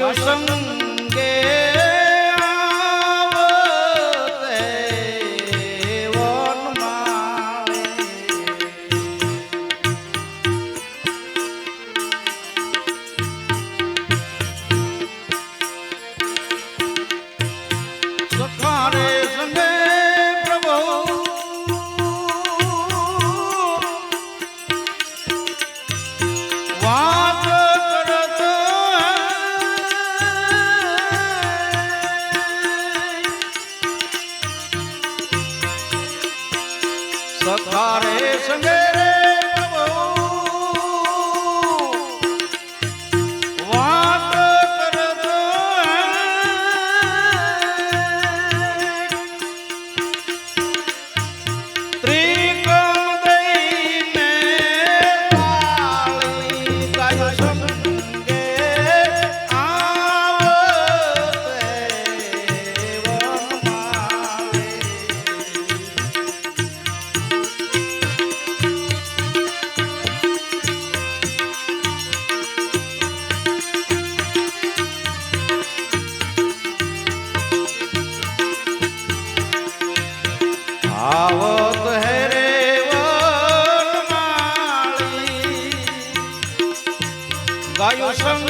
有生 સખારે સંગે આવત હે સંગ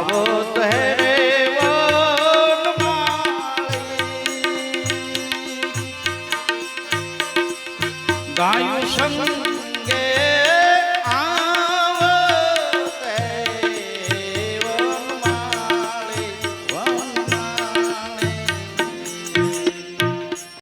Oh.